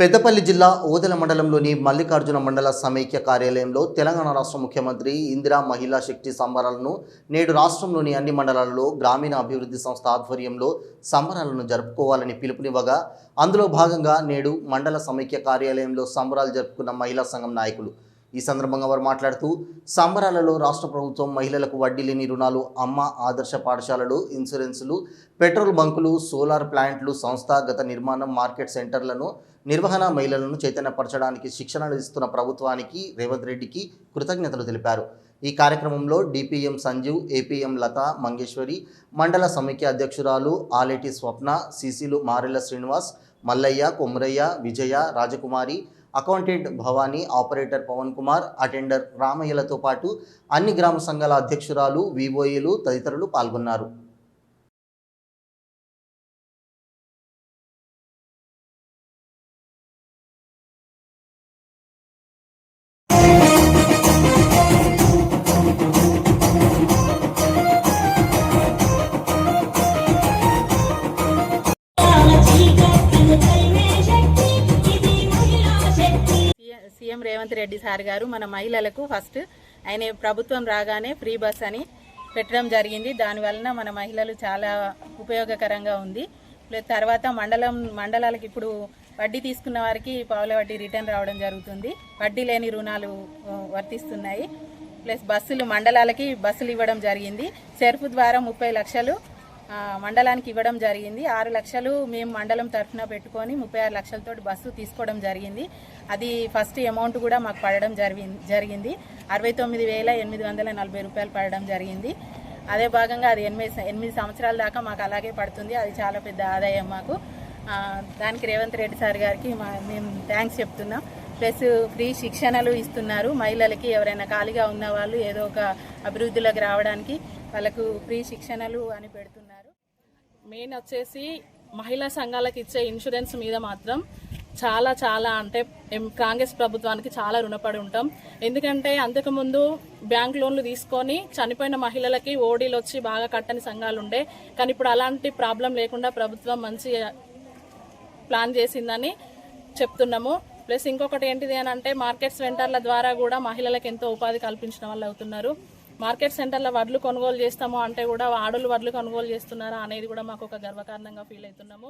పెద్దపల్లి జిల్లా ఓదెల మండలంలోని మల్లికార్జున మండల సమైక్య కార్యాలయంలో తెలంగాణ రాష్ట్ర ముఖ్యమంత్రి ఇందిరా మహిళా శక్తి సంబరాలను నేడు రాష్ట్రంలోని అన్ని మండలాల్లో గ్రామీణ అభివృద్ధి సంస్థ ఆధ్వర్యంలో సంబరాలను జరుపుకోవాలని పిలుపునివ్వగా అందులో భాగంగా నేడు మండల సమైక్య కార్యాలయంలో సంబరాలు జరుపుకున్న మహిళా సంఘం నాయకులు ఈ సందర్భంగా వారు మాట్లాడుతూ సంబరాలలో రాష్ట్ర ప్రభుత్వం మహిళలకు వడ్డీ లేని రుణాలు అమ్మ ఆదర్శ పాఠశాలలు ఇన్సూరెన్సులు పెట్రోల్ బంకులు సోలార్ ప్లాంట్లు సంస్థాగత నిర్మాణం మార్కెట్ సెంటర్లను నిర్వహణ మహిళలను చైతన్యపరచడానికి శిక్షణలు ఇస్తున్న ప్రభుత్వానికి రేవంత్ రెడ్డికి కృతజ్ఞతలు తెలిపారు. ఈ కార్యక్రమంలో డిపిఎం సంజీవ్ ఏపీఎం లత మంగేశ్వరి మండల సమైక్య అధ్యక్షురాలు Aleti Swapna సిసిలు Marela Srinivas Mallaiah Komaraiah Vijaya Rajakumari accountant Bhavani operator Pavan Kumar attender రామయ్యలతో పాటు అన్ని గ్రామ సంఘాల అధ్యక్షురాలు వివోఏలు తదితరులు పాల్గొన్నారు. సీఎం- రేవంత్ రెడ్డి సార్ గారు మన మహిళలకు ఫస్ట్ ఆయన ప్రభుత్వం రాగానే ఫ్రీ బస్ అని పెట్టడం జరిగింది. దానివలన మన మహిళలు చాలా ఉపయోగకరంగా ఉంది. ప్లస్ తర్వాత మండలం మండలాలకు ఇప్పుడు వడ్డీ తీసుకున్న వారికి పావుల వడ్డీ రిటర్న్ రావడం జరుగుతుంది. వడ్డీ లేని రుణాలు వర్తిస్తున్నాయి. ప్లస్ బస్సులు మండలాలకి బస్సులు ఇవ్వడం జరిగింది. సెర్ఫ్ ద్వారా ముప్పై లక్షలు మండలానికి ఇవ్వడం జరిగింది. ఆరు లక్షలు మేము మండలం తరఫున పెట్టుకొని ముప్పై ఆరు లక్షలతో బస్సు తీసుకోవడం జరిగింది. అది ఫస్ట్ అమౌంట్ కూడా మాకు పడడం జరిగింది జరిగింది. అరవై తొమ్మిది వేల ఎనిమిది వందల నలభై రూపాయలు పడడం జరిగింది. అదే భాగంగా అది ఎనిమిది ఎనిమిది సంవత్సరాల దాకా మాకు అలాగే పడుతుంది. అది చాలా పెద్ద ఆదాయం మాకు. దానికి రేవంత్ రెడ్డి సార్ గారికి మా మేము థ్యాంక్స్ చెప్తున్నాం. ప్లస్ ఫ్రీ శిక్షణలు ఇస్తున్నారు. మహిళలకి ఎవరైనా ఖాళీగా ఉన్న వాళ్ళు ఏదో ఒక అభివృద్ధిలోకి రావడానికి వాళ్ళకు ఫ్రీ శిక్షణలు అని పెడుతున్నారు. మెయిన్ వచ్చేసి మహిళా సంఘాలకు ఇచ్చే ఇన్సూరెన్స్ మీద మాత్రం చాలా చాలా అంటే కాంగ్రెస్ ప్రభుత్వానికి చాలా రుణపడి ఉంటాం. ఎందుకంటే అంతకుముందు బ్యాంక్ లోన్లు తీసుకొని చనిపోయిన మహిళలకి ఓడీలు వచ్చి బాగా కట్టని సంఘాలు ఉండే. కానీ ఇప్పుడు అలాంటి ప్రాబ్లం లేకుండా ప్రభుత్వం మంచి ప్లాన్ చేసిందని చెప్తున్నాము. ప్లస్ ఇంకొకటి ఏంటిది అని అంటే మార్కెట్ సెంటర్ల ద్వారా కూడా మహిళలకు ఎంతో ఉపాధి కల్పించిన వాళ్ళు అవుతున్నారు. మార్కెట్ సెంటర్ల వడ్లు కొనుగోలు చేస్తాము అంటే కూడా ఆడులు వడ్లు కొనుగోలు చేస్తున్నారా అనేది కూడా మాకు ఒక గర్వకారణంగా ఫీల్ అవుతున్నాము.